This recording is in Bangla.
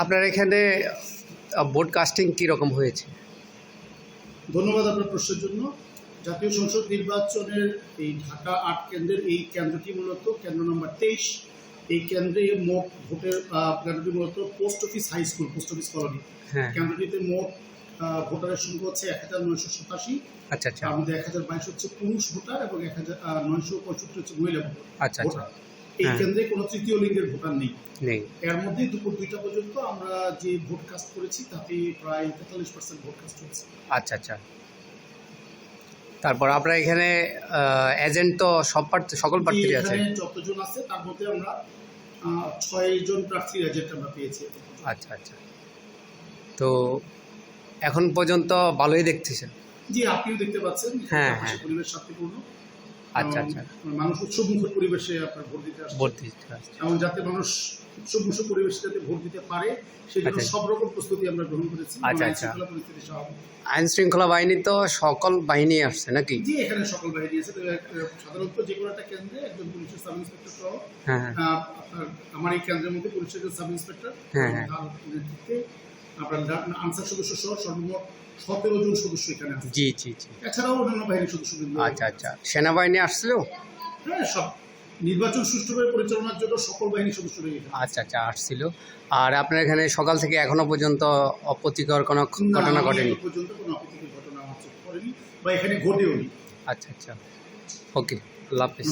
আপনার এখানে ভোট কাস্টিং কীরকম হয়েছে? ধন্যবাদ আপনার প্রশ্নের জন্য। জাতীয় সংসদ নির্বাচনের এই ঢাকা আট কেন্দ্রের এই কেন্দ্রটি মূলত কেন্দ্র নম্বর তেইশ। এই কেন্দ্রে মোট ভোটের কেন্দ্রটি মূলত post office high school post office colony. হ্যাঁ। কেন্দ্রটিতে মোট ভোটারের সংখ্যা হচ্ছে এক হাজার নয়শো সাতাশি। আচ্ছা আচ্ছা। মধ্যে এক হাজার বাইশ হচ্ছে পুরুষ ভোটার এবং এক হাজার নয়শো পঁয়ষট্টি হচ্ছে মহিলা আচ্ছা আচ্ছা। ভোটার। এই হ্যাঁ। কেন্দ্রে কোনো তৃতীয় লিঙ্গের ভোটার নেই। নেই। এর মধ্যে দুপুর দুইটা পর্যন্ত আমরা যে ভোট কাস্ট করেছি তাতে প্রায় তেতাল্লিশ পার্সেন্ট ভোট কাস্ট হয়েছে। আচ্ছা আচ্ছা। তারপর আপনার এখানে এজেন্ট তো সব প্রার্থী সকল প্রার্থীরই আছে। যতজন আছে তার মধ্যে আমরা ছয় জন প্রার্থীর এজেন্ট আমরা পেয়েছি। আচ্ছা আচ্ছা। তো এখন পর্যন্ত ভালোই দেখতেছেন। জি আপনিও দেখতে পাচ্ছেন। হ্যাঁ, হ্যাঁ। পরিবেশ শান্তিপূর্ণ। আচ্ছা আচ্ছা। মানুষ উৎসবমুখর পরিবেশে আপনার ভোট দিতে আসছে। ভোট দিতে আসছে। এবং যাতে মানুষ উৎসবমুখর পরিবেশে যাতে ভোট দিতে পারে সেই জন্য আচ্ছা। সব রকম প্রস্তুতি আমরা গ্রহণ করেছি। আচ্ছা, আইন আচ্ছা। শৃঙ্খলা আইন শৃঙ্খলা বাহিনী তো সকল বাহিনী আসছে নাকি? জি এখানে সকল বাহিনী আছে। সাধারণত যে কোনো একটা কেন্দ্রে একজন পুলিশের সাব ইন্সপেক্টর সহ। হ্যাঁ হ্যাঁ। আমার এই কেন্দ্রের মধ্যে পুলিশের সাব ইন্সপেক্টর। হ্যাঁ, হ্যাঁ। তার নেতৃত্বে আপনার আনসার সদস্য সহ সর্বমোট সতেরো জন সদস্য এখানে আছে। জি জি জি। এছাড়াও অন্যান্য বাহিনীর সদস্যবৃন্দ আচ্ছা আচ্ছা। সেনাবাহিনী আসছিল? হ্যাঁ সব। নির্বাচন সুষ্ঠুভাবে পরিচালনার জন্য সকল বাহিনীর সদস্যরা এখানে আচ্ছা আচ্ছা আসছিল। আর আপনার এখানে সকাল থেকে এখনও পর্যন্ত অপ্রীতিকর কোনো ঘটনা ঘটেনি? পর্যন্ত কোনো অপ্রীতিকর ঘটনা আমার চোখে পড়েনি বা এখানে ঘটেও আচ্ছা আচ্ছা। ওকে আল্লাহ হাফিজ।